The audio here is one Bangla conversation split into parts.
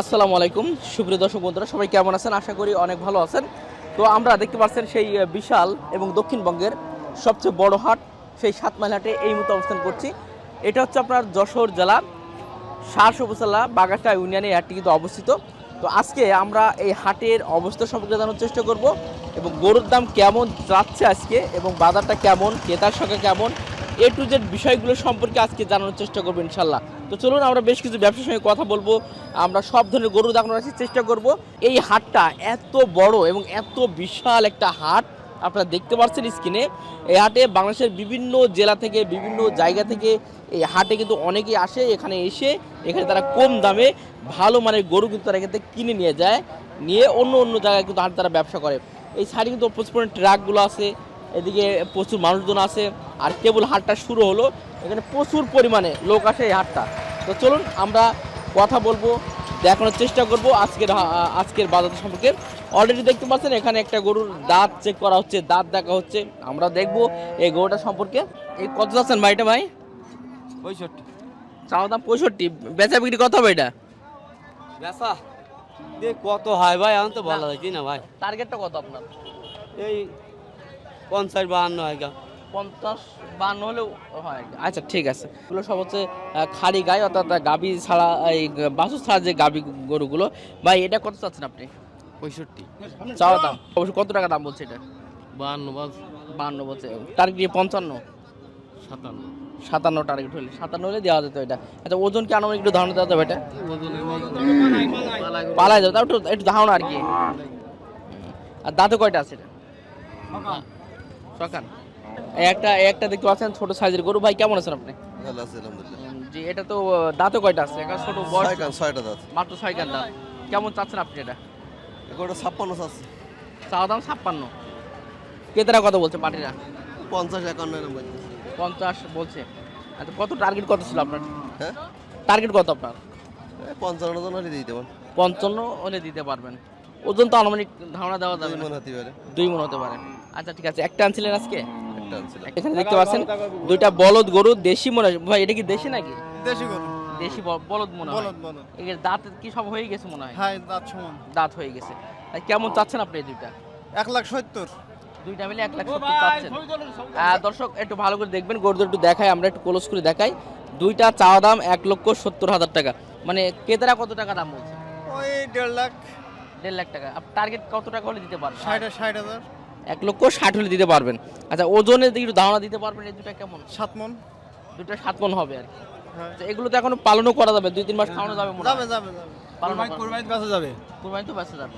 আসসালামু আলাইকুম। সুপ্রিয় দর্শক বন্ধুরা, সবাই কেমন আছেন? আশা করি অনেক ভালো আছেন। তো আমরা দেখতে পাচ্ছেন সেই বিশাল এবং দক্ষিণবঙ্গের সবচেয়ে বড় হাট, সেই সাত মাইল হাটে এই মুহূর্তে অবস্থান করছি। এটা হচ্ছে আপনার যশোর জেলা শাস উপজেলা বাগাটা ইউনিয়নে হাটটি কিন্তু অবস্থিত। তো আজকে আমরা এই হাটের অবস্থা সম্পর্কে জানার চেষ্টা করব এবং গরুর দাম কেমন যাচ্ছে আজকে এবং বাজারটা কেমন, ক্রেতার সংখ্যা কেমন, এ টু জেড বিষয়গুলো সম্পর্কে আজকে জানানোর চেষ্টা করব ইনশাল্লাহ। তো চলুন আমরা বেশ কিছু ব্যবসার সঙ্গে কথা বলব। আমরা সব ধরনের গরু দেখানোর চেষ্টা করব। এই হাটটা এত বড় এবং এত বিশাল একটা হাট, আপনারা দেখতে পাচ্ছেন স্ক্রিনে এই হাটে বাংলাদেশের বিভিন্ন জেলা থেকে, বিভিন্ন জায়গা থেকে এই হাটে কিন্তু অনেকেই আসে, এখানে এসে এখানে তারা কম দামে ভালো মানের গরু কিন্তু তারা এখান থেকে কিনে নিয়ে যায়। নিয়ে অন্য অন্য জায়গায় কিন্তু হাট তারা ব্যবসা করে। এই সাইডে কিন্তু প্রচুর ট্রাকগুলো আছে, এদিকে প্রচুর মানুষজন আছে। আর কেবল হাটটা শুরু হলো এখানে প্রচুর পরিমাণে লোক আসে এই হাটটা। তো চলুন আমরা কথা বলব দেখানোর চেষ্টা করব আজকের আজকের বাজার সম্পর্কে। অলরেডি দেখতে পাচ্ছেন এখানে একটা গরুর দাঁত চেক করা হচ্ছে দাঁত দেখা হচ্ছে। আমরা দেখব এই গরুটা সম্পর্কে। এই কত যাচ্ছেন ভাইটা ভাই? পঁয়ষট্টি। চাওয়া দাম পঁয়ষট্টি। বেচা বিক্রি কত হবে এটা? দে কত হয় ভাই? আমি তো ভালো হয়েছি না ভাই? টার্গেটটা কত আপনার? এই পঞ্চাশ বাহান্ন হয় পঞ্চাশ বান্ন হলেও হয় আচ্ছা ঠিক আছে। এগুলো সব হচ্ছে খালি গায়ে অর্থাৎ গাবি ছাড়া এই বাসু ছাড়া যে গাবি গরুগুলো। ভাই এটা কত চাচ্ছেন আপনি? পঁয়ষট্টি। চাওয়া দাম। অবশ্য কত টাকা দাম বলছে এটা? বাহান্ন বা বান্ন বলছে। টার্গেট পঞ্চান্ন? সাতান্ন। সাতান্ন টার্গেট হলে। সাতান্ন হলে দেওয়া যেত এটা। আচ্ছা ওজন কি আনুমানিক একটু ধারণা দেওয়া যাবে এটা? পালা যাবে। তাও একটু একটু ধারণা আর কি। আর দাঁতে কয়টা আছে এটা? এই একটা একটা দেখতে পাচ্ছেন ছোট সাইজের গরু। ভাই কেমন আছেন আপনি? ভালো আছে আলহামদুলিল্লাহ। জি এটা তো আহ, দাঁতে কয়টা আছে? একটা ছোট বয়স ছয় কান ছয়টা দাঁত। মাত্র ছয় কান দাঁত। কেমন চাচ্ছেন আপনি এটা? এগুলো ছাপ্পান্ন আছে চাওয়া দাম ছাপ্পান্ন। ক্রেতারা কত বলছে পার্টিরা? পঞ্চাশ একান্ন পঞ্চাশ বলছে। আচ্ছা কত টার্গেট কত ছিল আপনার? হ্যাঁ? টার্গেট কত আপনার? পঞ্চান্ন জন হলে দিতে পারেন পঞ্চান্ন হলে দিতে পারবেন। ওজন তো আনুমানিক ধারণা দেওয়া যাবে দুই মন হতে পারে। দুই মন হতে পারে। আচ্ছা ঠিক আছে। একটা আনছিলেন আজকে? এখানে দেখতে পাচ্ছেন দুইটা বলদ গরু দেশি মনে হয়। ভাই এটা কি দেশি নাকি? দেশি গরু। দেশি বলদ মনে হয়। এর দাঁত কি সব হয়ে গেছে মনে হয়? হ্যাঁ দাঁত সমান। দাঁত হয়ে গেছে। কেমন চাচ্ছেন আপনি এই দুইটা? এক লাখ সত্তর। দুইটা মিলে এক লাখ সত্তর চাচ্ছেন। আহ, দর্শক একটু ভালো করে দেখবেন গরুদের একটু দেখাই আমরা একটু ক্লোজ করে দেখাই। দুইটা চাওয়া দাম এক লক্ষ সত্তর হাজার টাকা। মানে ক্রেতারা কত টাকা দাম বলছে? ওই দেড় লাখ। দেড় লাখ টাকা। টার্গেট কত টাকা হলে দিতে পারবেন ষাট ষাট হাজার। এক লক্ষ ষাট হলে দিতে পারবেন। আচ্ছা ওজনের দিকে একটু ধারণা দিতে পারবেন এই দুটা কেমন? সাত মন। দুটো সাত মন হবে আর কি। হ্যাঁ। আচ্ছা, এগুলো তো এখনও পালনও করা যাবে দুই তিন মাস খাওয়ানো যাবে যাবে যাবে যাবে। পালন করা- কুরবানি যাবে। কুরবানি তো বেঁচে যাবে।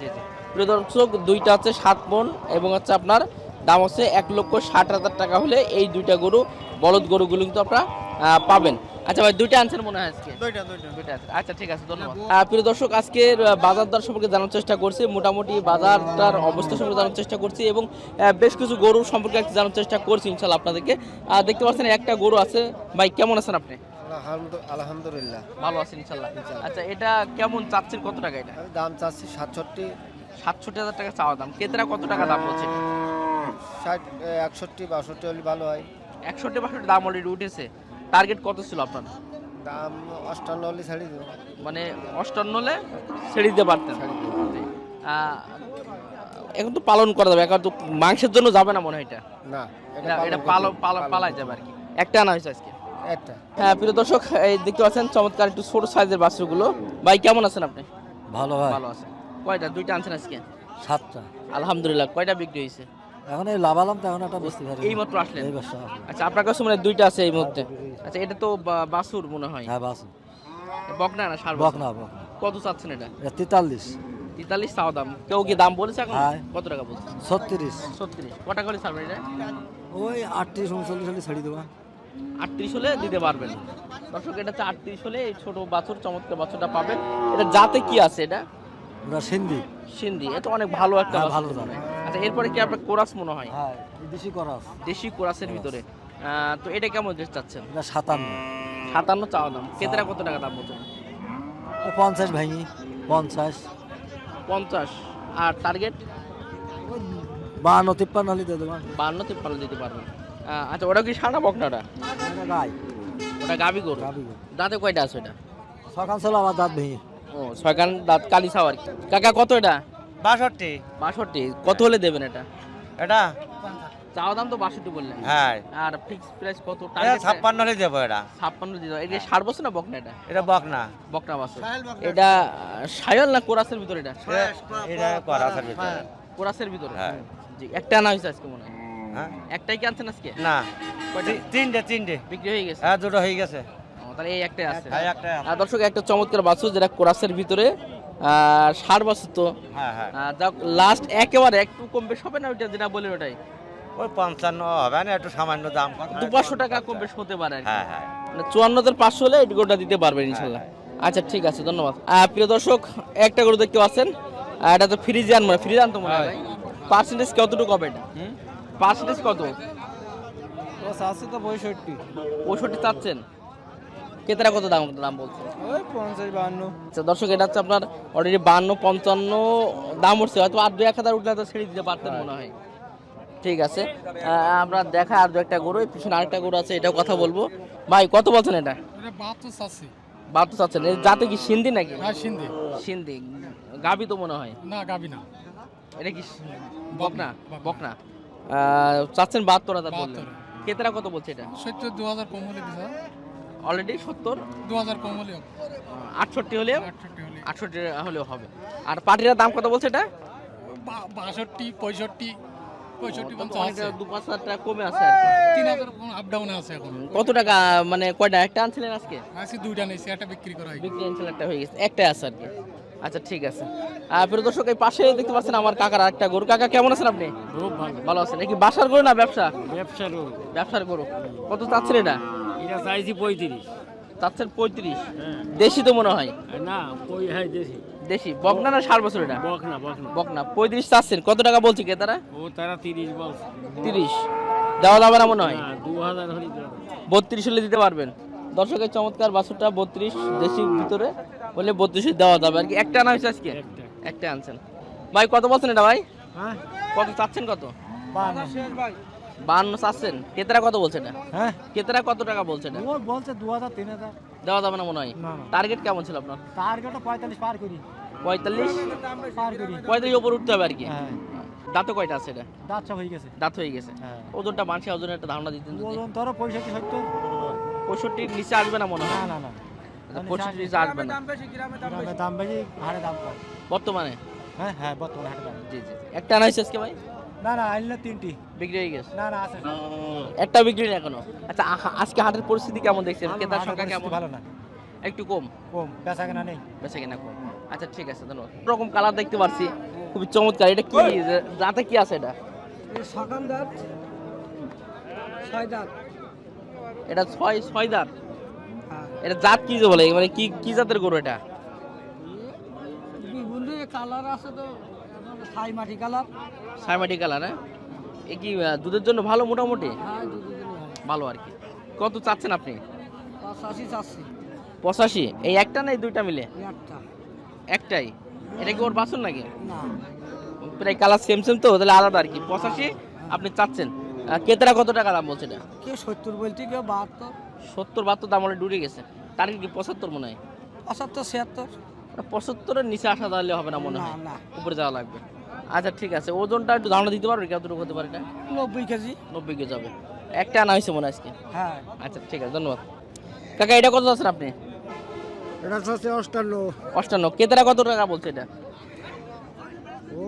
জি জি। প্রিয় দর্শক দুইটা হচ্ছে সাত মন এবং হচ্ছে আপনার দাম হচ্ছে এক লক্ষ ষাট হাজার টাকা হলে এই দুইটা গরু বলদ গরুগুলো কিন্তু আপনারা পাবেন। আচ্ছা ভাই দুইটা আনছেন মনে হয় আজকে। দুইটা দুইটা। দুইটা আচ্ছা ঠিক আছে ধন্যবাদ। প্রিয় দর্শক আজকের বাজার দর সম্পর্কে জানার চেষ্টা করছি। মোটামুটি বাজারটার অবস্থা সম্পর্কে জানার চেষ্টা করছি এবং বেশ কিছু গরু সম্পর্কে জানার চেষ্টা করছি ইনশাল্লাহ আপনাদেরকে। দেখতে পাচ্ছেন একটা গরু আছে। ভাই কেমন আছেন আপনি? আলহামদুলিল্লাহ। ভালো আছেন ইনশাল্লাহ আচ্ছা এটা কেমন চাচ্ছেন? কত টাকা এটা? দাম চাচ্ছি সাতষট্টি। সাতষট্টি হাজার টাকা চাওয়া দাম। ক্রেতারা কত টাকা দাম বলছে? ষাট একষট্টি বাষট্টি হলে ভালো হয়। একষট্টি বাষট্টি দাম অলরেডি উঠেছে। টার্গেট কত ছিল আপনার? দাম অষ্টান্ন হলে ছাড়ি দেবো মানে অষ্টান্ন হলে ছেড়ে দিতে পারতেন। এখন তো পালন করা যাবে এখন তো মাংসের জন্য যাবে না মনে হয় এটা? না এটা এটা পালো পালা- যাবে আর কি। একটা আনা হয়েছে আজকে। একটা। হ্যাঁ প্রিয় দর্শক এই দেখতে পাচ্ছেন চমৎকার একটু ছোট সাইজের বাছুরগুলো। ভাই কেমন আছেন আপনি? ভালো ভালো আছেন। কয়টা? দুইটা আনছেন আজকে? সাতটা। আলহামদুলিল্লাহ কয়টা বিক্রি হয়েছে? এখন এই লাভালাম তো এখন একটা বুঝতে পারি এই মাত্র আসলেন? এই বছর আচ্ছা আপনার কাছে মানে দুইটা আছে এই মুহূর্তে। আচ্ছা এটা তো বা- বাছুর মনে হয়। হ্যাঁ বাস বকনা না সার বক না বক কত চাচ্ছেন এটা? এটা তেতাল্লিশ। তেতাল্লিশ চাওয়া দাম। কেউ কি দাম বলেছে এখন। কত টাকা বলছে? ছত্রিশ। ছত্রিশ। কটা করে ছাড়বেন এটা? ওই আটত্রিশ উনচল্লিশ হলে ছেড়ে দেবো। আটত্রিশ হলে দিতে পারবেন। দর্শক এটা হচ্ছে আটত্রিশ হলে এই ছোট বাছুর চমৎকার বাছুরটা পাবেন। এটা যাতে কি আছে এটা? সিন্ধি। সিন্ধি। এটা অনেক ভালো একটা হ্যাঁ, ভালো হয়। আচ্ছা এরপরে কি আপনার কোরাস মনে হয়? হ্যাঁ দেশি করা আছে। দেশি কোরাসের ভিতরে। তো এটা কেমন যে চাচ্ছেন? এটা সাতান্ন। সাতান্ন চাওয়া দাম। কেতেরা কত টাকা দাম বলছেন? পঞ্চাশ ভাঙি পঞ্চাশ। পঞ্চাশ। আর টার্গেট? ওই বাহান্ন তিপ্পান্ন হলে দিয়ে দেবো। বান্ন তিপ্পান্ন দিতে পারবেন। আচ্ছা ওটা কি সাদা বকনাটা? গাই। ওটা গাবি গরু। দাঁতে কয়টা আছে ওটা? সকাল ছিল আমার দাঁত ভেঙে। ও কান দাঁত কালি কি? কাকা কত এটা? বাষট্টি। বাষট্টি। কত হলে দেবেন এটা? এটা? চাওয়া দাম তো বাষট্টি বললেন। হ্যাঁ। আর ফিক্স প্রাইস কত? এটা ছাপ্পান্ন হলে দেবো এটা। ছাপ্পান্ন দিতে হবে। এটা বছর না বকনা এটা? এটা বক না বকনা। বাছর এটা সায়ল না কোরাসের ভিতরে এটা? এটা করা ভিতরে। কোরাসের ভিতরে? হ্যাঁ। জি একটা আনা হয়েছে আজকে মনে হয়। হ্যাঁ? একটাই কি আনছেন আজকে? না। তিনটে তিনটে। বিক্রি হয়ে গেছে? হ্যাঁ দুটো হয়ে গেছে। তাহলে এই একটাই আছে। হ্যাঁ একটা দর্শক একটা চমৎকার বাছুর যেটা কোরাসের ভিতরে ষাট বছর তো। হ্যাঁ হ্যাঁ। লাস্ট একেবারে একটু কম বেশ হবে না ওইটা যেটা বলেন ওটাই? ওই পঞ্চান্ন হবে না একটু সামান্য দাম। দু পাঁচশো টাকা কম বেশ হতে পারে। হ্যাঁ হ্যাঁ। মানে চুয়ান্নদের পাঁচশো হলে গোটা দিতে পারবেন ইনশাল্লাহ। আচ্ছা ঠিক আছে ধন্যবাদ। প্রিয় দর্শক একটা গরু দেখতে পাচ্ছেন। এটা তো ফ্রিজিয়ান মানে ফ্রিজিয়ান তো মনে হয় পার্সেন্টেজ কতটুকু হবে এটা? পার্সেন্টেজ কত? আছে তো পঁয়ষট্টি। পঁয়ষট্টি চাচ্ছেন। কেতারা কত দাম দাম বলছে? ওই পঞ্চাশ বাহান্ন। আচ্ছা দর্শক এটা হচ্ছে আপনার অলরেডি বান্ন পঞ্চান্ন দাম উঠছে। হয়তো আর দু এক হাজার উঠলে তো ছেড়ে দিতে পারতেন মনে হয়। ঠিক আছে। আমরা দেখা আর দু একটা গরু পিছনে আরেকটা গরু আছে এটাও কথা বলব। ভাই কত বলছেন এটা? বাহাত্তর চাচ্ছি। বাহাত্তর চাচ্ছেন। জাতে কি সিন্ধি নাকি? হ্যাঁ সিন্ধি। সিন্ধি। গাবি তো মনে হয়। না গাবি না। এটা কি বকনা? বকনা। চাচ্ছেন বাহাত্তর হাজার বললেন। কেতেরা কত বলছে এটা? সত্তর দু হাজার কম হলে অলরেডি সত্তর। দু হাজার কম হলে আটষট্টি হলে আটষট্টি আটষট্টি হলেও হবে। আর পাটির দাম কত বলছে এটা? বা- বাষট্টি পঁয়ষট্টি পঁয়ষট্টি দু পাঁচ হাজার টাকা কমে আছে তিন হাজার আপ ডাউনে আছে এখন। কত টাকা মানে কয়টা? একটা আনছিলেন আজকে? আজকে দুইটা নিয়েছি একটা বিক্রি করা হয় বিক্রি আনছিলেন একটা হয়ে গেছে। একটাই আছে আর কি। আচ্ছা ঠিক আছে। আর প্রিয় দর্শক এই পাশে দেখতে পাচ্ছেন আমার কাকার একটা গরু। কাকা কেমন আছেন আপনি? ভালো। ভালো আছেন। কি বাসার গরু না ব্যবসা? ব্যবসার ব্যবসার গরু। কত চাচ্ছেন এটা? এটা চাইছি পঁয়ত্রিশ। চাচ্ছেন পঁয়ত্রিশ? দেশি তো মনে হয়? না হ্যাঁ দেশি। দেশি। বকনা না ষাট বছর এটা? বক না বক না বকনা। পঁয়ত্রিশ চাচ্ছেন। কত টাকা বলছি কে তারা ও তারা তিরিশ বলছে। তিরিশ। দেওয়া যাবে না মনে হয়? দু হাজার বত্রিশ হলে দিতে পারবেন। দর্শকের চমৎকার বাছুরটা বত্রিশ দেশির ভিতরে বলে বত্রিশে দেওয়া যাবে। আর কি একটা আনা হয়েছে আজকে? একটা। একটা আনছেন। ভাই কত বলছেন এটা ভাই? হ্যাঁ। কত চাচ্ছেন কত? বান্ন চাচ্ছেন। কেতেরা কত বলছে এটা? হ্যাঁ। কেতেরা কত টাকা বলছে এটা? ও বলছে দু হাজার তিন হাজার। দেওয়া যাবে না মনে হয়। টার্গেট কেমন ছিল আপনার? টার্গেটও পঁয়তাল্লিশ পার করি। পঁয়তাল্লিশ? পার করি। পঁয়তাল্লিশ ওপর উঠতে হবে আর কি? হ্যাঁ। দাঁতে কয়টা আছে এটা? দাঁত সব হয়ে গেছে। দাঁত হয়ে গেছে। হ্যাঁ। ওজনটা মানসি ওজনের একটা ধারণা দিতেন ওজন ধরো পঁয়ষট্টি সত্তর। পঁয়ষট্টির নিচে আসবে না মনে হয়? না না পঁয়ষট্টির নিচে আসবে না। দাম বেশি হারে দাম কম। বর্তমানে? হ্যাঁ হ্যাঁ বর্তমানে হাটে দাম। জি জি। একটা আনা আজকে ভাই? না না আনলে তিনটি। বিক্রি হয়ে গেছে? না না আছে। একটা বিক্রি নেই এখনও। আচ্ছা আজকে হাটের পরিস্থিতি কেমন দেখছেন? ক্রেতার সংখ্যা কেমন? ভালো না। একটু কম? কম বেচা কেনা নেই। বেঁচে কিনা কম। আচ্ছা ঠিক আছে ধন্যবাদ। রকম কালার দেখতে পাচ্ছি খুবই চমৎকার। এটা কি? যে- দাঁতে কি আছে এটা? সকাল দাঁত ছয় দাঁত। এটা ছয় ছয় দাঁত? এটা জাত কি যে বলে? মানে কি কি জাতের গরু এটা? কালার আছে তো। ছাই মাটি কালার। সাইমাটি কালার হ্যাঁ? এ কি দুধের জন্য ভালো মোটামুটি? হ্যাঁ ভালো। আর কি। কত চাচ্ছেন আপনি? পঁচাশি চাচ্ছি। পঁচাশি? এই একটা না দুইটা মিলে? একটাই? এটা কি ওর বাসন নাকি? প্রায় কালার সেম সেম তো তাহলে আলাদা আর কি। পঁচাশি আপনি চাচ্ছেন। আহ, কত টাকা দাম বলছে এটা? কেউ সত্তর বলতে কেউ বাহাত্তর। সত্তর বাহাত্তর দাম অলরেডি ডুবে গেছে। তার কি পঁচাত্তর মনে হয়? পঁচাত্তর ছিয়াত্তর। পঁচাত্তরের নিচে আসা তাহলে হবে না মনে হয়? উপরে যাওয়া লাগবে। আচ্ছা ঠিক আছে। ওজনটা একটু ধারণা দিতে পারবে কতটুকু হতে পারে এটা? নব্বই কেজি। নব্বই কেজি হবে। একটা আনা হয়েছে মনে হয় আজকে? হ্যাঁ। আচ্ছা ঠিক আছে ধন্যবাদ। কাকা এটা কত আছেন আপনি? এটা হচ্ছে অষ্টান্ন। অষ্টান্ন। কেতারা কত টাকা বলছে এটা? ও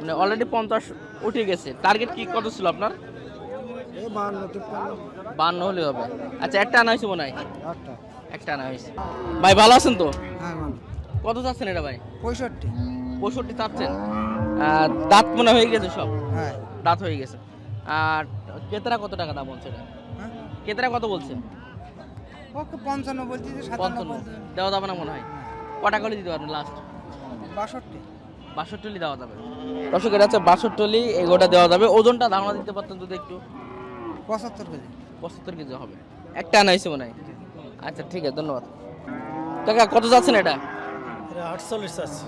মানে অলরেডি পঞ্চাশ উঠে গেছে। টার্গেট কি কত ছিল আপনার? বান্ন হলে হবে। আচ্ছা একটা আনা হয়েছে মনে হয়? একটা। আনা হয়েছে। ভাই ভালো আছেন তো? হ্যাঁ কত চাচ্ছেন এটা ভাই? পঁয়ষট্টি। পঁয়ষট্টি চাচ্ছেন। দাঁত মনে হয়ে গেছে সব? হ্যাঁ। দাঁত হয়ে গেছে। আর কেতারা কত টাকা দাম বলছে এটা? হ্যাঁ? কেতারা কত বলছে? ওকে পঞ্চান্ন বলছি পঞ্চান্ন। দেওয়া যাবে না মনে হয়? কটা করে দিতে পারবেন লাস্ট বাষট্টি। বাষট্টি দেওয়া যাবে। দর্শক এটা হচ্ছে বাষট্টি এগোটা দেওয়া যাবে। ওজনটা ধারণা দিতে পারতেন যদি একটু। পঁচাত্তর কেজি। পঁচাত্তর কেজি হবে। একটা আনা হয়েছে মনে হয়। আচ্ছা ঠিক আছে ধন্যবাদ। কাকা কত যাচ্ছেন এটা? আটচল্লিশ আছে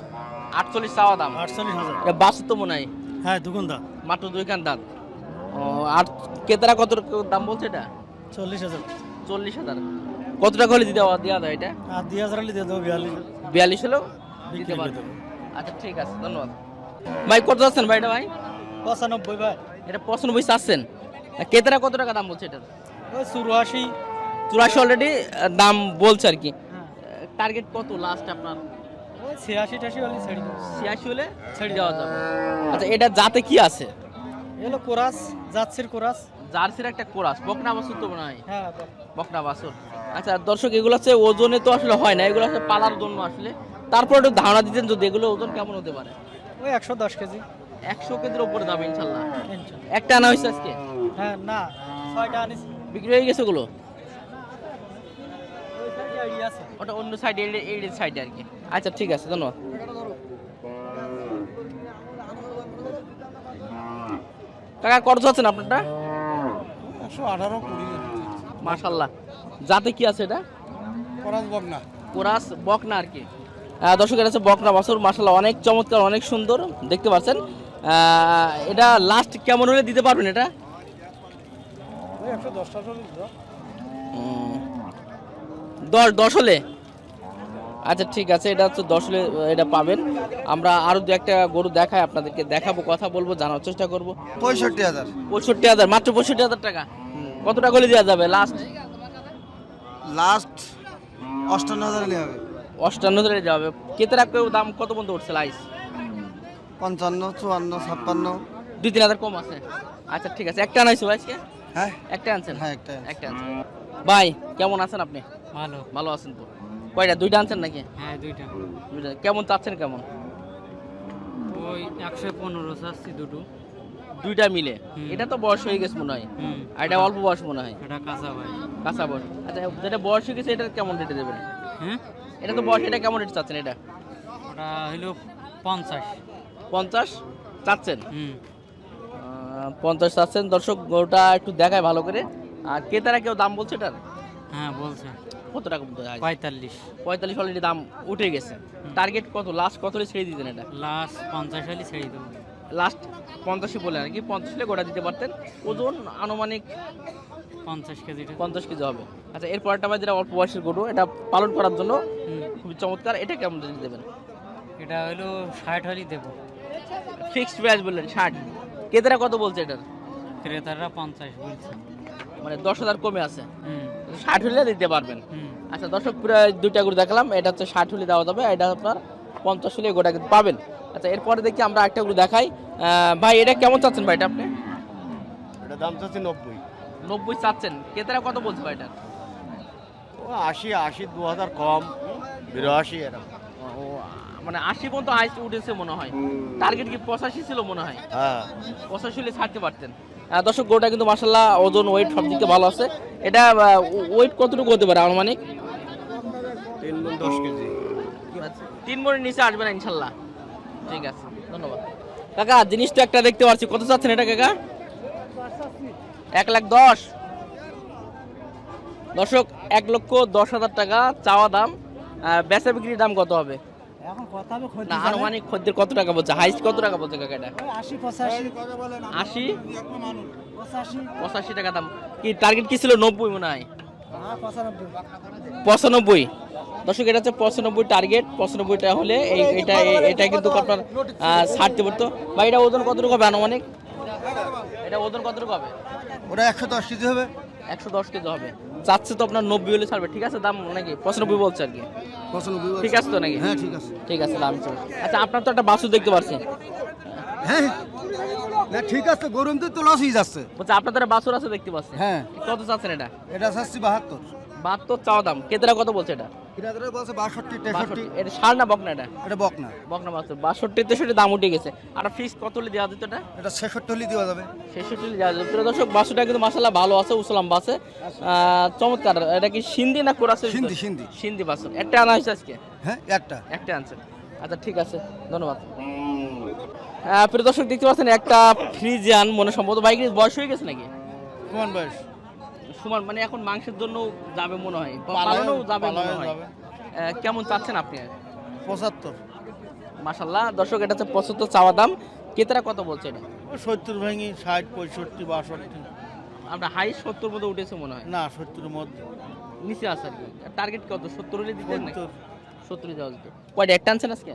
আটচল্লিশ চাওয়া দাম? আটচল্লিশ হাজার। বাসু তো মনে হয়? হ্যাঁ দুগুণ দাম মাত্র দুই খান দাঁত। ও আর কেতারা কত দাম বলছে এটা? চল্লিশ হাজার। চল্লিশ হাজার। কত টাকা হলে দিতে দেওয়া যায় এটা? আর দুই হাজার হলে দিয়ে দেবো বিয়াল্লিশ বিয়াল্লিশ হলেও দিতে আচ্ছা ঠিক আছে ধন্যবাদ। ভাই কত যাচ্ছেন ভাই এটা ভাই? পঁচানব্বই ভাই। এটা পঁচানব্বই চাচ্ছেন। আর ক্রেতারা কত টাকা দাম বলছে এটা? ওই চুরাশি। চুরাশি অলরেডি দাম বলছে আর কি। টার্গেট কত লাস্ট আপনার? ছিয়াশি টাশি হলে ছেড়ে দেবো। ছিয়াশি হলে ছেড়ে দেওয়া যাবে। আচ্ছা এটা যাতে কি আছে? এলো কোরাস যাচ্ছির কোরাস। জার্সির একটা কোরাস বকনা বাছুর তো মনে হয়? হ্যাঁ বকনা আচ্ছা দর্শক এগুলো হচ্ছে ওজনে তো আসলে হয় না এগুলো হচ্ছে পালার জন্য আসলে। তারপর একটু ধারণা দিতেন যদি এগুলো ওজন কেমন হতে পারে? ওই একশো দশ কেজি। একশো কেজির উপরে দাম ইনশাল্লাহ। একটা আনা হয়েছে আজকে? হ্যাঁ না ছয়টা আনিস বিক্রি হয়ে গেছে ওগুলো? ওটা অন্য সাইডে এই সাইডে আর কি। আচ্ছা ঠিক আছে ধন্যবাদ। কাকা কত আছেন আপনারটা? একশো আঠারো কুড়ি মাশাল্লাহ যাতে কি আছে এটা? করাস বকনা কোরাস বকনা আর কি। আহ, দর্শক এটা হচ্ছে বকনা বাছুর মাশাল্লাহ অনেক চমৎকার অনেক সুন্দর দেখতে পাচ্ছেন। এটা লাস্ট কেমন হলে দিতে পারবেন এটা? দশ দশ হলে? আচ্ছা ঠিক আছে এটা হচ্ছে দশ এটা পাবেন। আমরা আরও দু একটা গরু দেখাই আপনাদেরকে দেখাবো কথা বলব জানার চেষ্টা করব। পঁয়ষট্টি হাজার। পঁয়ষট্টি হাজার মাত্র পঁয়ষট্টি হাজার টাকা? কত টাকা হলে দেওয়া যাবে লাস্ট লাস্ট অষ্টান্ন হাজার হবে। অষ্টান্ন হাজারে যাবে কেতেরা দাম কত পর্যন্ত উঠছে লাইস পঞ্চান্ন চুয়ান্ন ছাপ্পান্ন। দুই তিন হাজার কম আছে। আচ্ছা ঠিক আছে একটা আনাইছো আজকে? হ্যাঁ। একটা আনছেন? হ্যাঁ একটা একটা আনছেন। ভাই কেমন আছেন আপনি? ভালো। ভালো আছেন তো? কয়টা? দুইটা আনছেন নাকি? হ্যাঁ দুইটা। দুইটা। কেমন চাচ্ছেন কেমন? ওই একশো পনেরো চাচ্ছি দুটো। দুইটা মিলে? এটা তো বয়স হয়ে গেছে মনে হয়। আর এটা অল্প বয়স মনে হয়। এটা কাঁচা ভাই কাঁচা বয়স। আচ্ছা যেটা বয়স হয়ে গেছে এটা কেমন রেটে দেবেন? হ্যাঁ? এটা তো বয়স এটা কেমন রেট চাচ্ছেন এটা? ওটা হইল পঞ্চাশ। পঞ্চাশ চাচ্ছেন? পঞ্চাশ চাচ্ছেন। দর্শক ওটা একটু দেখায় ভালো করে। আর ক্রেতারা কেউ দাম বলছে এটার? হ্যাঁ বলছে। কত টাকা পঁয়তাল্লিশ। পঁয়তাল্লিশ অলরেডি দাম উঠে গেছে। টার্গেট কত? লাস্ট কত হলে ছেড়ে দিতেন এটা? লাস্ট পঞ্চাশ হলে ছেড়ে দেবো লাস্ট পঞ্চাশই বলে আর কি পঞ্চাশ হলে গোটা দিতে পারতেন। ওজন আনুমানিক পঞ্চাশ কেজিটা পঞ্চাশ কেজি হবে। আচ্ছা এরপর একটা যেটা অল্প বয়সের গরু এটা পালন করার জন্য খুবই চমৎকার। এটা কেমন রেট দেবেন? এটা হইল ষাট হলেই দেবো। ফিক্সড প্রাইস বললেন ষাট। কেতেরা কত বলছে এটার? ক্রেতারা পঞ্চাশ বলছে। মানে দশ হাজার কমে আছে। হুম। ষাট হলে দিতে পারবেন। আচ্ছা দর্শক পুরো দুইটা গরু দেখালাম এটা হচ্ছে ষাট হলে দেওয়া যাবে এটা আপনার পঞ্চাশ হলে গোটা কিন্তু পাবেন। আচ্ছা এরপরে দেখি আমরা একটা গরু দেখাই। ভাই এটা কেমন চাচ্ছেন ভাই এটা আপনি? এটা দাম চাচ্ছি নব্বই। নব্বই চাচ্ছেন। কেতারা কত বলছে ভাই এটা? ও আশি আশি দু হাজার কম। বিরাশি এরকম। ও মানে আশি পর্যন্ত হাইস্ট উঠেছে মনে হয়। টার্গেট কি পঁচাশি ছিল মনে হয়? হ্যাঁ। পঁচাশি হলে ছাড়তে পারতেন। দর্শক গরুটা কিন্তু মার্শাল্লাহ ওজন ওয়েট সব দিকে ভালো আছে। এটা ওয়েট কতটুকু হতে পারে আনুমানিক? তিন গুণ দশ কেজি। তিন মনের নিচে আসবে না ইনশাল্লাহ ঠিক আছে ধন্যবাদ। কাকা জিনিস তো একটা দেখতে পাচ্ছি। কত চাচ্ছেন এটা কাকা? এক লাখ দশ। দর্শক এক লক্ষ দশ হাজার টাকা চাওয়া দাম। বেচা বিক্রির দাম কত হবে? এখন কথা হবে না আনুমানিক খদ্দের কত টাকা বলছে? হাইস্ট কত টাকা বলছে কাকা এটা আশি পঁচাশি। আশি? পঁচাশি। পঁচাশি টাকা দাম। কি টার্গেট কি ছিল? নব্বই মনে হয়। হ্যাঁ পঁচানব্বই। পঁচানব্বই। দর্শক এটা হচ্ছে পঁচানব্বই টার্গেট পঁচানব্বইটা হলে এই এটা এটা কিন্তু আপনার ছাড়তে পারতো। বা এটা ওজন কতটুকু হবে আনুমানিক? এটা ওজন কতটুকু হবে? ওটা একশো দশ কেজি হবে। একশো দশ কেজি হবে। চাচ্ছে তো আপনার নব্বই হলে ছাড়বে ঠিক আছে? দাম নাকি? পঁচানব্বই বলছে আর কি। পঁচানব্বই ঠিক আছে তো নাকি? হ্যাঁ ঠিক আছে। ঠিক আছে দাম চলছে আচ্ছা আপনার তো একটা বাসু দেখতে পাচ্ছি হ্যাঁ না ঠিক আছে গরম তো তো যাচ্ছে। বলছে আপনার তো একটা বাসুর আছে দেখতে পাচ্ছি। হ্যাঁ। কত চাচ্ছেন এটা? এটা চাচ্ছি বাহাত্তর। বাহাত্তর চাওয়া দাম। কেতেরা কত বলছে এটা? কিনাদের বলছে? বাষট্টি তেষট্টি। এটা সার না বক না এটা? এটা বক না। বকনা বাসুর বাষট্টি তেষট্টি দাম উঠে গেছে। আর ফিক্স কত হলে দেওয়া যেত এটা? এটা ছেষট্টি হলে দেওয়া যাবে। ছেষট্টি হলে দেওয়া যেত প্রিয় দর্শক বাসুটা কিন্তু মাসাল্লাহ ভালো আছে উসলাম বাসে। চমৎকার। এটা কি সিন্ধি না কোরাসে সিন্ধি, সিন্ধি। সিন্ধি বাসুর একটা আনা হয়েছে আজকে? হ্যাঁ একটা। একটা আনছেন আচ্ছা ঠিক আছে। ধন্যবাদ। প্রিয় দর্শক দেখতে পাচ্ছেন একটা ফ্রিজিয়ান মনে সম্ভবত। বাইক বয়স হয়ে গেছে নাকি? কোন বয়স? সমান মানে এখন মাংসের জন্য যাবে মনে হয় পালনেও যাবে মনে হয়। কেমন চাচ্ছেন আপনি? পঁচাত্তর। মাসাল্লাহ দর্শক এটা হচ্ছে পঁচাত্তর চাওয়া দাম। কেতারা কত বলছে এটা সত্তর ভেঙে ষাট পঁয়ষট্টি বাষট্টি। আমরা হাই সত্তর মধ্যে উঠেছে মনে হয়। না সত্তরের মধ্যে। নিচে আছে আর কি। টার্গেট কত? সত্তর হলে দিতেন নাকি? সত্তর। দেওয়া যেত। কয়টা একটা আনছেন আজকে?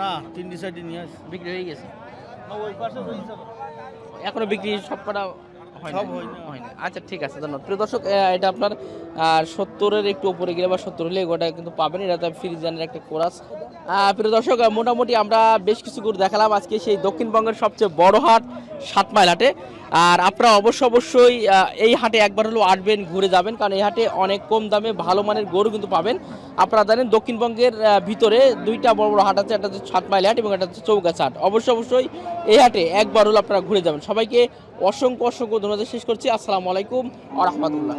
না তিনটি সাইডে নিয়ে বিক্রি হয়ে গেছে? এখনও বিক্রি সব কটা হয় না। আচ্ছা ঠিক আছে ধন্যবাদ প্রিয় দর্শক এটা আপনার সত্তরের একটু উপরে গেলে বা সত্তর হলে গোটা কিন্তু পাবেন। এটা তো ফ্রিজানের একটা কোরাস। প্রিয় দর্শক, মোটামুটি আমরা বেশ কিছু করে দেখালাম আজকে সেই দক্ষিণবঙ্গের সবচেয়ে বড় হাট, সাত মাইল হাটে। আর আপনারা অবশ্য অবশ্যই এই হাটে একবার হলেও আসবেন, ঘুরে যাবেন, কারণ এই হাটে অনেক কম দামে ভালো মানের গরু কিন্তু পাবেন। আপনারা জানেন দক্ষিণবঙ্গের ভিতরে দুইটা বড় বড় হাট আছে, একটা হচ্ছে সাত মাইল হাট এবং একটা হচ্ছে চৌগাছা হাট। অবশ্যই অবশ্যই এই হাটে একবার হলো আপনারা ঘুরে যাবেন। সবাইকে অসংখ্য অসংখ্য ধন্যবাদ। শেষ করছি। আসসালামু আলাইকুম আ রহমতুল্লাহ।